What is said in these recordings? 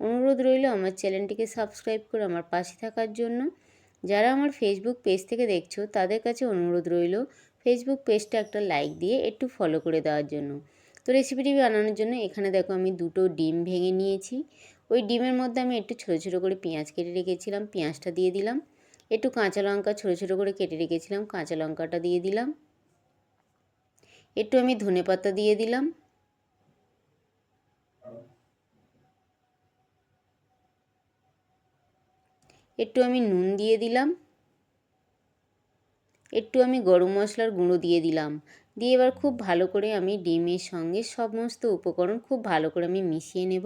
অনুরোধ রইল আমার চ্যানেলটিকে সাবস্ক্রাইব করে আমার পাশে থাকার জন্য। যারা আমার ফেসবুক পেজ থেকে দেখছ, তাদের কাছে অনুরোধ রইল ফেসবুক পেজটা একটা লাইক দিয়ে একটু ফলো করে দেওয়ার জন্য। তো রেসিপিটি বানানোর জন্য এখানে দেখো আমি দুটো ডিম ভেঙে নিয়েছি। ওই ডিমের মধ্যে আমি একটু ছোটো ছোটো করে পেঁয়াজ কেটে রেখেছিলাম, পেঁয়াজটা দিয়ে দিলাম। একটু কাঁচা লঙ্কা ছোটো ছোটো করে কেটে রেখেছিলাম, কাঁচা লঙ্কাটা দিয়ে দিলাম। একটু আমি ধনে পাতা দিয়ে দিলাম। একটু আমি নুন দিয়ে দিলাম। একটু আমি গরম মশলার গুঁড়ো দিয়ে দিলাম। দিয়ে এবার খুব ভালো করে আমি ডিমের সঙ্গে সমস্ত উপকরণ খুব ভালো করে আমি মিশিয়ে নেব।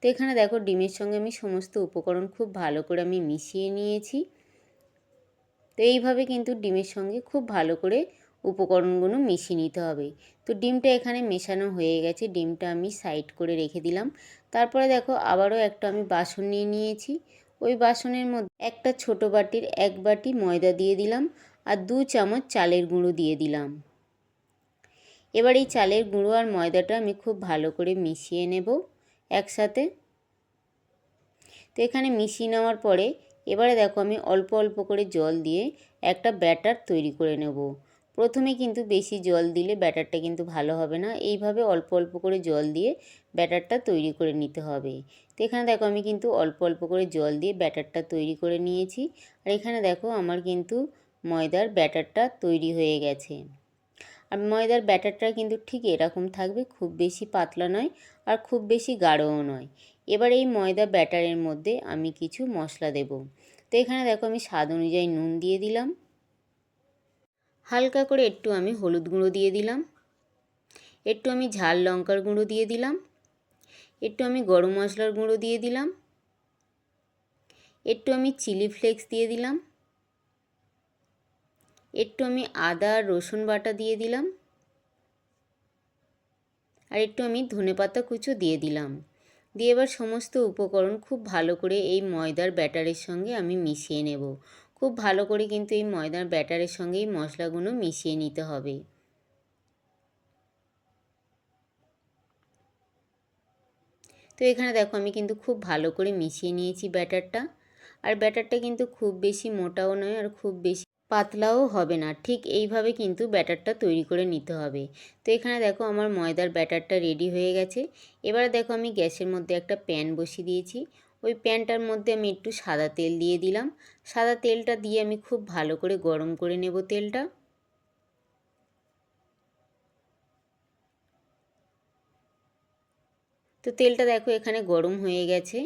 তো এখানে দেখো ডিমের সঙ্গে আমি সমস্ত উপকরণ খুব ভালো করে আমি মিশিয়ে নিয়েছি। তো এইভাবে কিন্তু ডিমের সঙ্গে খুব ভালো করে উপকরণগুলো মিশিয়ে নিতে হবে। তো ডিমটা এখানে মেশানো হয়ে গেছে, ডিমটা আমি সাইড করে রেখে দিলাম। তারপরে দেখো আবারও একটা আমি বাসন নিয়ে নিয়েছি। ওই বাসনের মধ্যে একটা ছোট বাটির এক বাটি ময়দা দিয়ে দিলাম আর দু চামচ চালের গুঁড়ো দিয়ে দিলাম। এবার এই চালের গুঁড়ো আর ময়দাটা আমি খুব ভালো করে মিশিয়ে নেব একসাথে। তো এখানে মিশিয়ে নেওয়ার পরে এবারে দেখো আমি অল্প অল্প করে জল দিয়ে একটা ব্যাটার তৈরি করে নেব। প্রথমে কিন্তু বেশি জল দিলে ব্যাটারটা কিন্তু ভালো হবে না। এইভাবে অল্প অল্প করে জল দিয়ে ব্যাটারটা তৈরি করে নিতে হবে। তো এখানে দেখো আমি কিন্তু অল্প অল্প করে জল দিয়ে ব্যাটারটা তৈরি করে নিয়েছি। আর এখানে দেখো আমার কিন্তু ময়দার ব্যাটারটা তৈরি হয়ে গেছে। আর ময়দার ব্যাটারটা কিন্তু ঠিক এরকম থাকবে, খুব বেশি পাতলা নয় আর খুব বেশি গাঢ়ও নয়। এবার এই ময়দা ব্যাটারের মধ্যে আমি কিছু মশলা দেব। তো এখানে দেখো আমি স্বাদ অনুযায়ী নুন দিয়ে দিলাম। হালকা করে একটু আমি হলুদ গুঁড়ো দিয়ে দিলাম। একটু আমি ঝাল লঙ্কার গুঁড়ো দিয়ে দিলাম। একটু আমি গরম মশলার গুঁড়ো দিয়ে দিলাম। একটু আমি চিলি ফ্লেক্স দিয়ে দিলাম। একটু আমি আদা রসুন বাটা দিয়ে দিলাম। আর একটু আমি ধনে পাতা কুচো দিয়ে দিলাম। দিয়ে এবার সমস্ত উপকরণ খুব ভালো করে এই ময়দার ব্যাটারের সঙ্গে আমি মিশিয়ে নেব। খুব ভালো করে কিন্তু এই ময়দার ব্যাটারের সঙ্গে এই মশলাগুলো মিশিয়ে নিতে হবে। তো এখানে দেখো আমি কিন্তু খুব ভালো করে মিশিয়ে নিয়েছি ব্যাটারটা। আর ব্যাটারটা কিন্তু খুব বেশি মোটাও নয় আর খুব বেশি পাতলাও হবে না। ঠিক এইভাবে কিন্তু ব্যাটারটা তৈরি করে নিতে হবে। তো এখানে দেখো আমার ময়দার ব্যাটারটা রেডি হয়ে গেছে। এবার দেখো আমি গ্যাসের মধ্যে একটা প্যান বসিয়ে দিয়েছি। ওই প্যানটার মধ্যে আমি একটু সাদা তেল দিয়ে দিলাম। সাদা তেলটা দিয়ে আমি খুব ভালো করে গরম করে নেব তেলটা। তো তেলটা দেখো এখানে গরম হয়ে গেছে।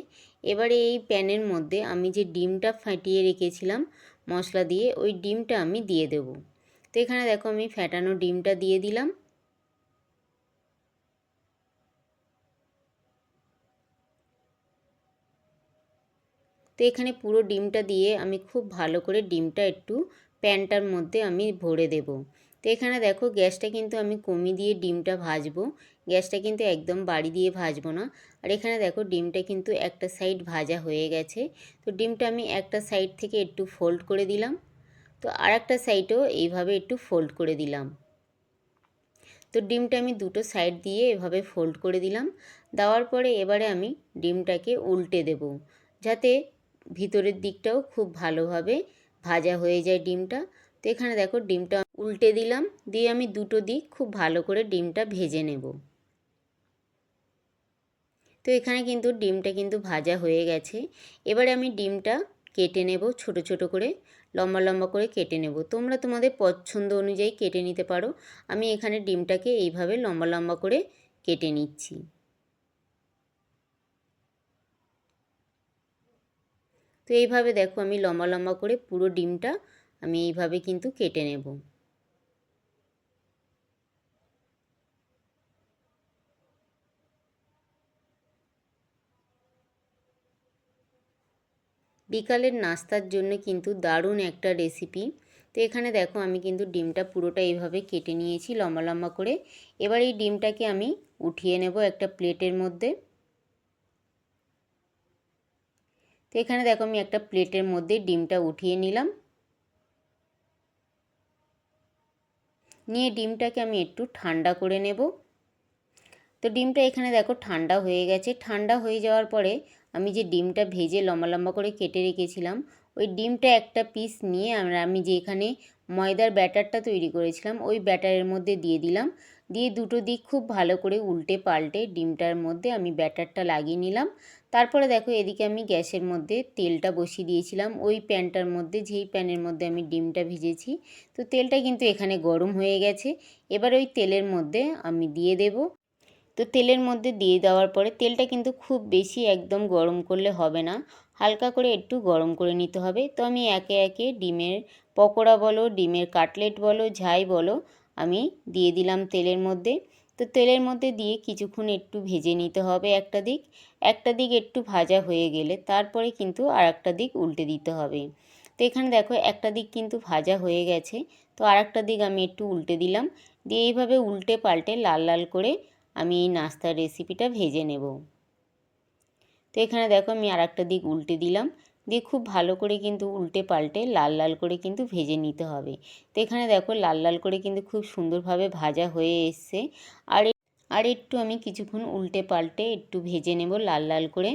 এবারে এই প্যানের মধ্যে আমি যে ডিমটা ফাটিয়ে রেখেছিলাম মশলা দিয়ে, ওই ডিমটা আমি দিয়ে দেব। তো এখানে দেখো আমি ফ্যাটানো ডিমটা দিয়ে দিলাম। তো এখানে পুরো ডিমটা দিয়ে আমি খুব ভালো করে ডিমটা একটু প্যানটার মধ্যে আমি ভরে দেব। তো এখানে দেখো গ্যাসটা কিন্তু আমি কমিয়ে দিয়ে ডিমটা ভাজবো। গ্যাসটা কিন্তু একদম বাড়ি দিয়ে ভাজবো না। আর এখানে দেখো ডিমটা কিন্তু একটা সাইড ভাজা হয়ে গেছে। তো ডিমটা আমি একটা সাইড থেকে একটু ফোল্ড করে দিলাম। তো আর একটা সাইডও এইভাবে একটু ফোল্ড করে দিলাম। তো ডিমটা আমি দুটো সাইড দিয়ে এভাবে ফোল্ড করে দিলাম। দেওয়ার পরে এবারে আমি ডিমটাকে উল্টে দেব। যাতে ভিতরের দিকটাও খুব ভালোভাবে ভাজা হয়ে যায় ডিমটা। তো এখানে দেখো ডিমটা উল্টে দিলাম। দিয়ে আমি দুটো দিক খুব ভালো করে ডিমটা ভেজে নেব। তো এখানে কিন্তু ডিমটা কিন্তু ভাজা হয়ে গেছে। এবারে আমি ডিমটা কেটে নেব ছোট ছোট করে, লম্বা লম্বা করে কেটে নেব। তোমরা তোমাদের পছন্দ অনুযায়ী কেটে নিতে পারো। আমি এখানে ডিমটাকে এইভাবে লম্বা লম্বা করে কেটে নিচ্ছি। তো এইভাবে দেখো আমি লম্বা লম্বা করে পুরো ডিমটা আমি এইভাবে কিন্তু কেটে নেব। বিকালের নাস্তার জন্য কিন্তু দারুণ একটা রেসিপি তো এখানে দেখো আমি কিন্তু ডিমটা পুরোটা এইভাবে কেটে নিয়েছি লম্বা লম্বা করে। এবার এই ডিমটাকে আমি উঠিয়ে নেব একটা প্লেটের মধ্যে। তো এখানে দেখো আমি একটা প্লেটের মধ্যে ডিমটা উঠিয়ে নিলাম। নিয়ে ডিমটাকে আমি একটু ঠান্ডা করে নেব। তো ডিমটা এখানে দেখো ঠান্ডা হয়ে গেছে। ঠান্ডা হয়ে যাওয়ার পরে আমি যে ডিমটা ভেজে লম্বা লম্বা করে কেটে রেখেছিলাম, ওই ডিমটা একটা পিস নিয়ে আমরা, আমি যে এখানে ময়দার ব্যাটারটা তৈরি করেছিলাম, ওই ব্যাটারের মধ্যে দিয়ে দিলাম। দিয়ে দুটো দিক খুব ভালো করে উল্টে পাল্টে ডিমটার মধ্যে আমি ব্যাটারটা লাগিয়ে নিলাম। তারপরে দেখো এদিকে আমি গ্যাসের মধ্যে তেলটা বসিয়ে দিয়েছিলাম। ওই প্যানটার মধ্যে, যেই প্যানের মধ্যে আমি ডিমটা ভিজেছি, তো তেলটা কিন্তু এখানে গরম হয়ে গেছে। এবার ওই তেলের মধ্যে আমি দিয়ে দেব। তো তেলের মধ্যে দিয়ে দেওয়ার পরে তেলটা কিন্তু খুব বেশি একদম গরম করলে হবে না। হালকা করে একটু গরম করে নিতে হবে। তো আমি একে একে ডিমের পকোড়া বলো, ডিমের কাটলেট বলো ঝাই বলো, আমি দিয়ে দিলাম তেলের মধ্যে। তো তেলের মধ্যে দিয়ে কিছুক্ষণ একটু ভেজে নিতে হবে একটা দিক। একটা দিক একটু ভাজা হয়ে গেলে তারপরে কিন্তু আর একটা দিক উল্টে দিতে হবে। তো এখানে দেখো একটা দিক কিন্তু ভাজা হয়ে গেছে। তো আর একটা দিক আমি একটু উল্টে দিলাম। দিয়ে এইভাবে উল্টে পাল্টে লাল লাল করে আমি এই নাস্তার রেসিপিটা ভেজে নেব। তো এখানে দেখো আমি আর একটা দিক উল্টে দিলাম। দিয়ে খুব ভালো করে কিন্তু উল্টে পাল্টে লাল লাল করে কিন্তু ভেজে নিতে হবে। তো এখানে দেখো লাল লাল করে কিন্তু খুব সুন্দরভাবে ভাজা হয়ে এসছে। আর আর একটু আমি কিছুক্ষণ উল্টে পাল্টে একটু ভেজে নেব লাল লাল করে।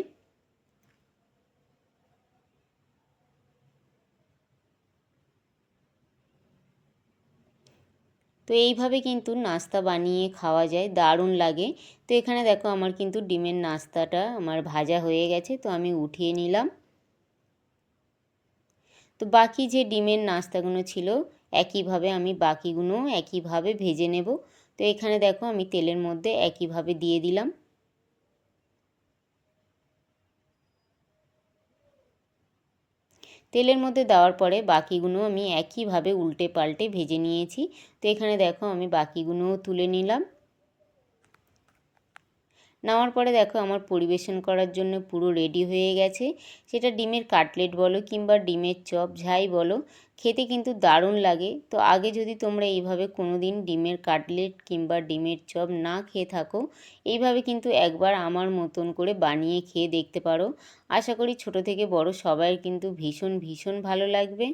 তো এইভাবে কিন্তু নাস্তা বানিয়ে খাওয়া যায়, দারুণ লাগে। তো এখানে দেখো আমার কিন্তু ডিমের নাস্তাটা আমার ভাজা হয়ে গেছে, তো আমি উঠিয়ে নিলাম। তো বাকি যে ডিমের নাস্তাগুলো ছিল, একইভাবে আমি বাকিগুলো একইভাবে ভেজে নেব। তো এখানে দেখো আমি তেলের মধ্যে একইভাবে দিয়ে দিলাম। তেলের মধ্যে দেওয়ার পরে বাকিগুলো আমি একইভাবে উল্টে পাল্টে ভেজে নিয়েছি। তো এখানে দেখো আমি বাকিগুলোও তুলে নিলাম। নেওয়ার পরে দেখো আমার পরিবেশন করার জন্য পুরো রেডি হয়ে গেছে। সেটা ডিমের কাটলেট বলো কিংবা ডিমের চপ ঝাই বলো, খেতে কিন্তু দারুণ লাগে। তো আগে যদি তোমরা এইভাবে কোনো দিন ডিমের কাটলেট কিংবা ডিমের চপ না খেয়ে থাকো, এইভাবে কিন্তু একবার আমার মতন করে বানিয়ে খেয়ে দেখতে পারো। আশা করি ছোট থেকে বড় সবাই কিন্তু ভীষণ ভীষণ ভালো লাগবে।